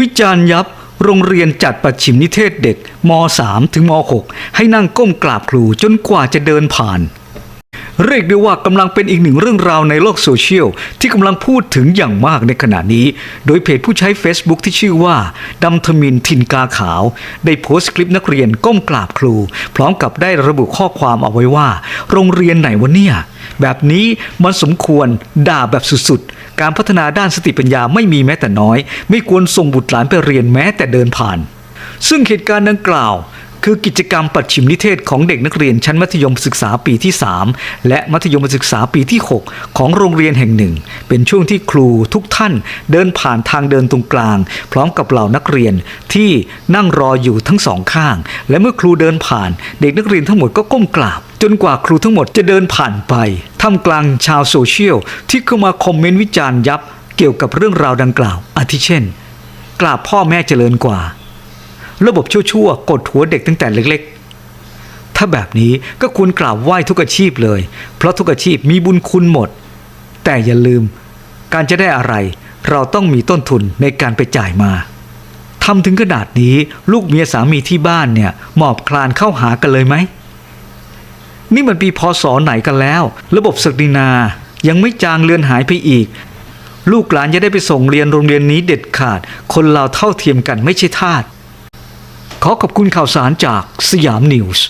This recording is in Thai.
วิจารณ์ยับโรงเรียนจัดปัดฉิมนิเทศเด็กม .3 ถึงม .6 ให้นั่งก้มกราบครูจนกว่าจะเดินผ่าน เรียกได้ว่ากำลังเป็นอีกหนึ่งเรื่องราวในโลกโซเชียล ที่กำลังพูดถึงอย่างมากในขณะนี้ โดยเพจผู้ใช้ Facebook ที่ชื่อว่าดำทมินทินกาขาว ได้โพสต์คลิปนักเรียนก้มกราบครู พร้อมกับได้ระบุข้อความเอาไว้ว่า โรงเรียนไหนวะเนี่ย แบบนี้มันสมควรด่าแบบสุดๆ การพัฒนาด้านสติปัญญาไม่มีแม้แต่น้อย ไม่ควรส่งบุตรหลานไปเรียนแม้แต่เดินผ่าน ซึ่งเหตุการณ์ดังกล่าว คือกิจกรรมปัดฉิมนิเทศของเด็กนักเรียนชั้นมัธยมศึกษาปีที่ 3 และมัธยมศึกษาปีที่ 6 ของโรงเรียนแห่งหนึ่ง เป็นช่วงที่ครูทุกท่านเดินผ่านทางเดินตรงกลาง พร้อมกับเหล่านักเรียนที่นั่งรออยู่ทั้งสองข้าง และเมื่อครูเดินผ่าน เด็กนักเรียนทั้งหมดก็ก้มกราบ จนกว่าครูทั้งหมดจะเดินผ่านไปท่ามกลางชาวโซเชียลที่เข้ามาคอมเมนต์วิจารณ์ยับ เกี่ยวกับเรื่องราวดังกล่าว อาทิเช่นกราบพ่อแม่เจริญกว่า ระบบชั่วๆกดหัวเด็กตั้งแต่เล็กๆ ถ้าแบบนี้ก็ควรกราบไหว้ทุกอาชีพเลย เพราะทุกอาชีพมีบุญคุณหมด แต่อย่าลืม การจะได้อะไร เราต้องมีต้นทุนในการไปจ่ายมาทำถึงขนาดนี้ลูกเมียสามีที่บ้านเนี่ยหมอบคลานเข้าหากันเลยไหม นี่มันปีพศไหนกันแล้ว ระบบศักดินา ยังไม่จางเลือนหายไปอีก ลูกหลานจะได้ไปส่งเรียนโรงเรียนนี้เด็ดขาด คนเราเท่าเทียมกันไม่ใช่ทาส ขอขอบคุณข่าวสารจากสยามนิวส์